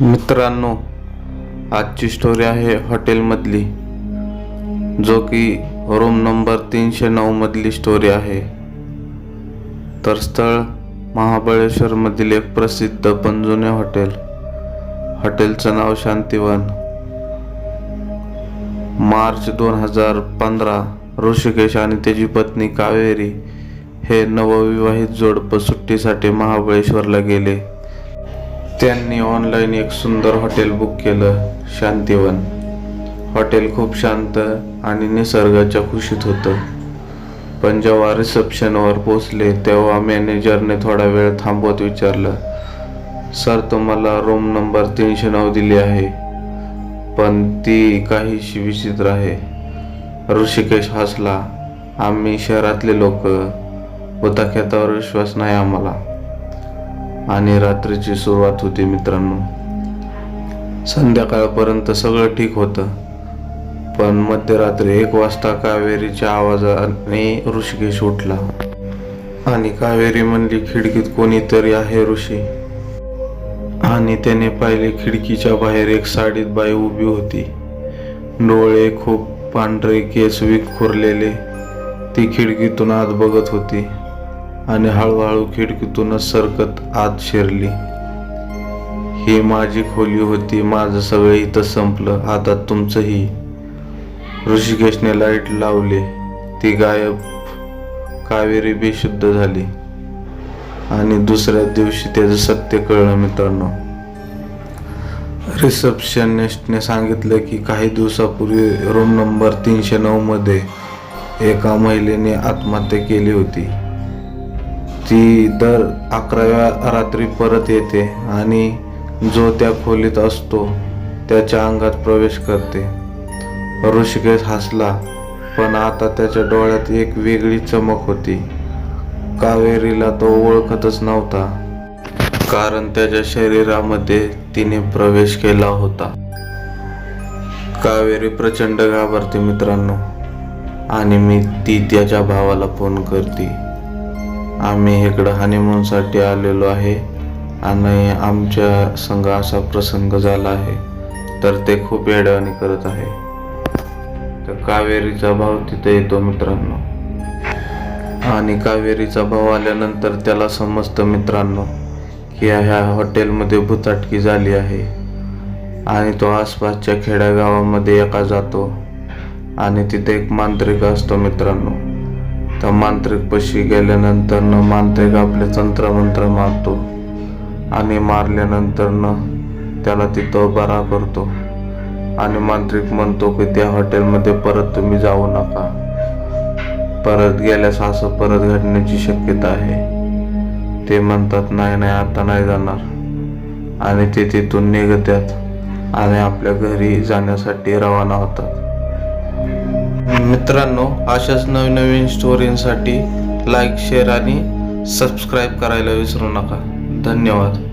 मित्रांनो आजची स्टोरी आहे हॉटेलमधली जो की रूम नंबर तीनशे नऊमधली स्टोरी आहे. तर स्थळ महाबळेश्वरमधील एक प्रसिद्ध पण जुने हॉटेल. हॉटेलचं नाव शांतिवन. मार्च दोन हजार पंधरा ऋषिकेश आणि त्याची पत्नी कावेरी हे नवविवाहित जोडपं सुट्टीसाठी महाबळेश्वरला गेले. त्यांनी ऑनलाईन एक सुंदर हॉटेल बुक केलं शांतीवन. हॉटेल खूप शांत आणि निसर्गाच्या खुशीत होतं. पण जेव्हा रिसेप्शनवर पोचले तेव्हा मॅनेजरने थोडा वेळ थांबवत विचारलं सर तुम्हाला रूम नंबर तीनशे नऊ दिली आहे पण ती काहीशी विचित्र आहे. ऋषिकेश हसला. आम्ही शहरातले लोक. उताख्यातावर विश्वास नाही आम्हाला. आणि रात्रीची सुरुवात होती मित्रांनो. संध्याकाळपर्यंत सगळं ठीक होतं. पण मध्यरात्री एक वाजता कावेरीच्या आवाजाने ऋषिकेश उठला. आणि कावेरी म्हणली खिडकीत कोणीतरी आहे ऋषी. आणि त्याने पाहिले खिडकीच्या बाहेर एक साडीत बाई उभी होती. डोळे खूप पांढरे केस विखुरलेले. ती खिडकीतून आत बघत होती. आणि हळूहळू खिडकीतूनच सरकत आत शिरली. ही माझी खोली होती माझं सगळं इथं संपलं. आता तुमचंही. ऋषिकेशने लाइट लावले. ती गायब. कावेरी बेशुद्ध झाली. आणि दुसऱ्या दिवशी त्याचं सत्य कळलं मित्रांनो. रिसेप्शनिस्टने सांगितलं की काही दिवसापूर्वी रूम नंबर तीनशे नऊमध्ये एका महिलेने आत्महत्या केली होती. ती दर अकराव्या रात्री परत येते आणि जो त्या खोलीत असतो त्याच्या अंगात प्रवेश करते. ऋषिकेश हसला पण आता त्याच्या डोळ्यात एक वेगळी चमक होती. कावेरीला तो ओळखतच नव्हता कारण त्याच्या शरीरामध्ये तिने प्रवेश केला होता. कावेरी प्रचंड घाबरते मित्रांनो आणि मी ती त्याच्या भावाला फोन करते. आम्ही इकडं हनीमूनसाठी आलेलो आहे आणि आमच्या संघ असा प्रसंग झाला आहे. तर ते खूप येड्यावानी करत आहे. तर कावेरीचा भाव तिथे येतो मित्रांनो. आणि कावेरीचा भाव आल्यानंतर त्याला समजतं मित्रांनो की ह्या हॉटेलमध्ये भुताटकी झाली आहे. आणि तो आसपासच्या खेड्यागावामध्ये एका जातो. आणि तिथे एक मांत्रिक असतो मित्रांनो. त्या मांत्रिक पशी गेल्यानंतर न मांत्रिक आपले तंत्रमंत्र मारतो आणि मारल्यानंतर न त्याला तिथं बरा करतो. आणि मांत्रिक म्हणतो की त्या हॉटेलमध्ये परत तुम्ही जाऊ नका. परत गेल्यास असं परत घडण्याची शक्यता आहे. ते म्हणतात नाही नाही आता नाही जाणार. आणि ते तिथून निघतात आणि आपल्या घरी जाण्यासाठी रवाना होतात. मित्रांनो अशाच नवीन नवीन स्टोरींसाठी लाईक शेअर आणि सबस्क्राईब करायला विसरू नका. धन्यवाद.